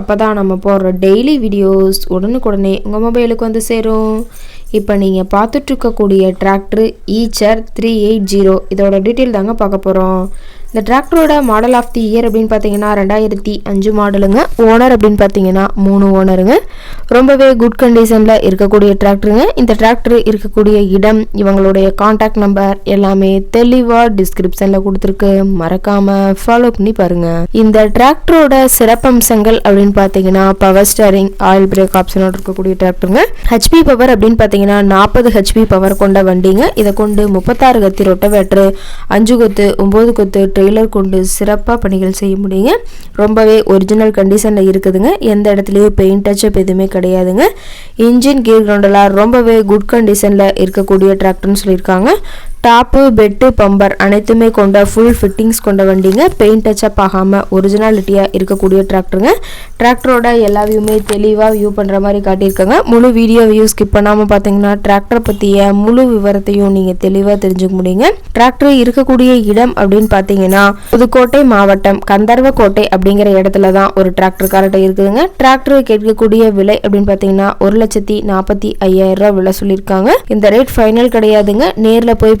அப்போ தான் நம்ம போடுற டெய்லி வீடியோஸ் உடனுக்குடனே உங்கள் மொபைலுக்கு வந்து சேரும். இப்போ நீங்கள் பார்த்துட்ருக்கக்கூடிய tractor Eicher three eight zero இதோட டீட்டெயில் தாங்க பார்க்க போகிறோம் இந்த டிராக்டரோட மாடல் ஆஃப் தி இயர் அப்படின்னு பார்த்தீங்கன்னா ரெண்டாயிரத்தி அஞ்சு மாடலுங்க. ஓனர் அப்படின்னு பார்த்தீங்கன்னா மூணு ஓனருங்க ரொம்பவே குட் கண்டிஷனில் இருக்கக்கூடிய டிராக்டருங்க இந்த டிராக்டர் இருக்கக்கூடிய இடம் இவங்களுடைய காண்டாக்ட் நம்பர் எல்லாமே தெளிவாக டிஸ்கிரிப்ஷனில் கொடுத்துருக்கு. மறக்காமல் ஃபாலோ பண்ணி பாருங்க. இந்த டிராக்டரோட சிறப்பம்சங்கள் அப்படின்னு பார்த்தீங்கன்னா பவர் ஸ்டேரிங் ஆயில் பிரேக் ஆப்ஷனோட இருக்கக்கூடிய டிராக்டருங்க ஹெச்பி பவர் அப்படின்னு பார்த்தீங்கன்னா நாற்பது ஹெச்பி பவர் கொண்ட வண்டிங்க. இதை கொண்டு முப்பத்தாறு கத்தி ரொட்டவேட்ரு அஞ்சு கொத்து ஒம்பது கொத்து ட்ரெய்லர் கொண்டு சிறப்பாக பணிகள் செய்ய முடியுங்க. ரொம்பவே ஒரிஜினல் கண்டிஷனில் இருக்குதுங்க. எந்த இடத்துலையும் பெயிண்ட் டச்சப் எதுவுமே கிடையாதுங்க. இன்ஜின் கீர் கிரவுண்டெல்லாம் ரொம்பவே குட் கண்டிஷனில் இருக்கக்கூடிய டிராக்டர்னு சொல்லியிருக்காங்க. டாப்பு பெட்டு பம்பர் அனைத்துமே கொண்ட ஃபுல் ஃபிட்டிங்ஸ் கொண்ட வண்டிங்க. பெயிண்ட் டச்சப் ஆகாமல் ஒரிஜினாலிட்டியாக இருக்கக்கூடிய டிராக்டருங்க டிராக்டரோட எல்லா வியூமே தெளிவாக வியூ பண்ணுற மாதிரி காட்டியிருக்காங்க. முழு வீடியோ வியூ ஸ்கிப் பண்ணாமல் பார்த்தீங்கன்னா டிராக்டர் பற்றிய முழு விவரத்தையும் நீங்கள் தெளிவாக தெரிஞ்சுக்க முடியுங்க. டிராக்டர் இருக்கக்கூடிய இடம் அப்படின்னு பார்த்தீங்கன்னா புதுக்கோட்டை மாவட்டம் கந்தர்வக்கோட்டை அப்படிங்கிற இடத்துல தான் ஒரு டிராக்டர் கார்ட்டை இருக்குதுங்க. டிராக்டர் கேட்கக்கூடிய விலை அப்படின்னு பார்த்தீங்கன்னா ஒரு லட்சத்தி நாற்பத்தி ஐயாயிரம் ரூபா விலை சொல்லியிருக்காங்க. இந்த ரேட் ஃபைனல் கிடையாதுங்க. நேரில் போய்